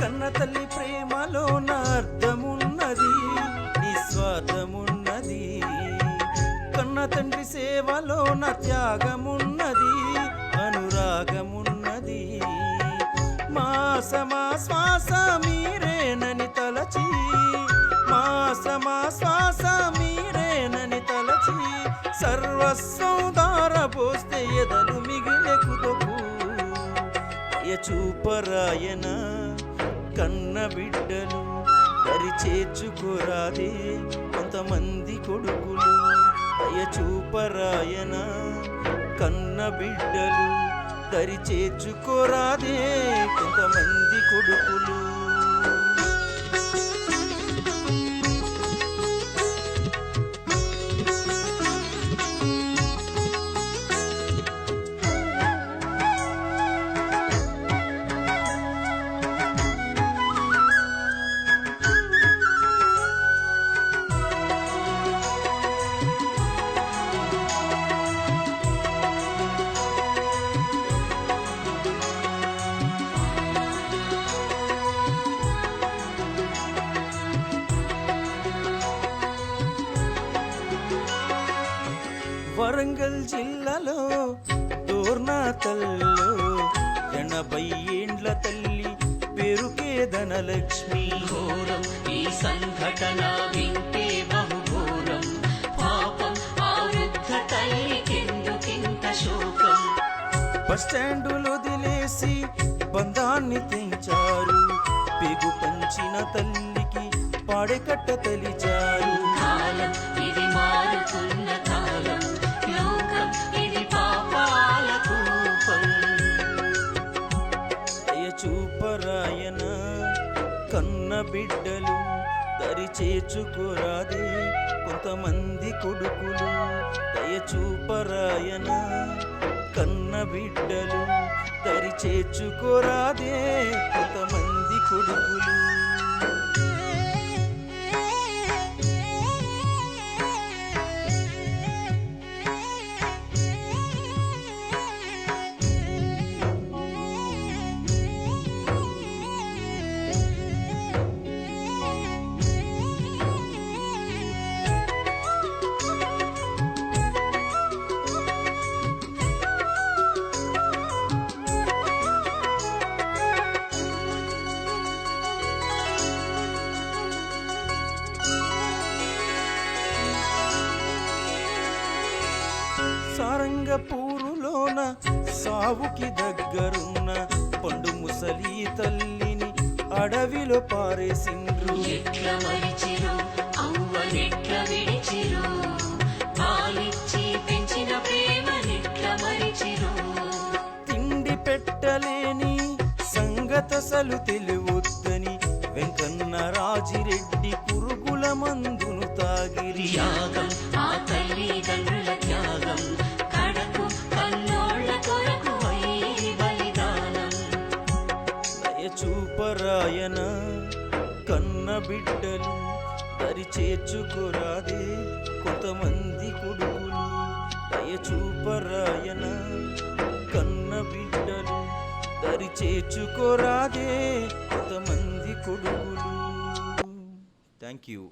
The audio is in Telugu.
కన్న తల్లి ప్రేమలో నార్థమున్నది నిస్వార్థమున్నది కన్న తండ్రి సేవలో నా త్యాగమున్నది అనురాగమున్నది. మాసమా శ్వాస మీరేనని తలచి మాసమా శ్వాస మీరేనని తలచి సర్వస్వం దారబోస్తే ఎదలు మిగిలెకుదకు చూపరాయనా కన్న బిడ్డలు దరి చేర్చుకోరాదే కొంతమంది కొడుకులు. అయ్య చూపరాయన కన్న బిడ్డలు దరి చేర్చుకోరాదే కొంతమంది కొడుకులు. వరంగల్ జిల్లాలో దోర్నాతల్లో ఎనభై ఏండ్ల తల్లి పేరుకే ధనలక్ష్మి. ఘోరం ఈ సంఘటన వింటే బహుఘోరం. పాపం ఆ వృద్ధ తల్లికెందుకింత శోకం? బస్టాండులో వదిలేసి బంధాన్ని తెంచారు. పెగు పంచిన తల్లికి పాడెకట్ట తలిచారు. కాలం దయ కన్న బిడ్డలు దరి చేర్చుకోరాదే. కొంతమంది కొడుకులు దయచూపరాయన కన్న బిడ్డలు దరి చేర్చుకోరాదే. కొంతమంది సారంగపూరులోన సావుకి దగ్గరున్న పండు ముసలి తల్లిని అడవిలో పారేసిండ్రు. తిండి పెట్టలేని సంగతసలు తెలివొద్దని వెంకన్న రాజిరెడ్డి పురుగుల మందును తాగిరి. త్యాగం చూపరాయన కన్న బిడ్డలు దరి చేర్చుకురాదే కొంతమంది కొడుకులు. దయచూపరాయన కన్న బిడ్డలు దరి చేర్చుకోరాదే కొంతమంది కొడుకులు. Thank you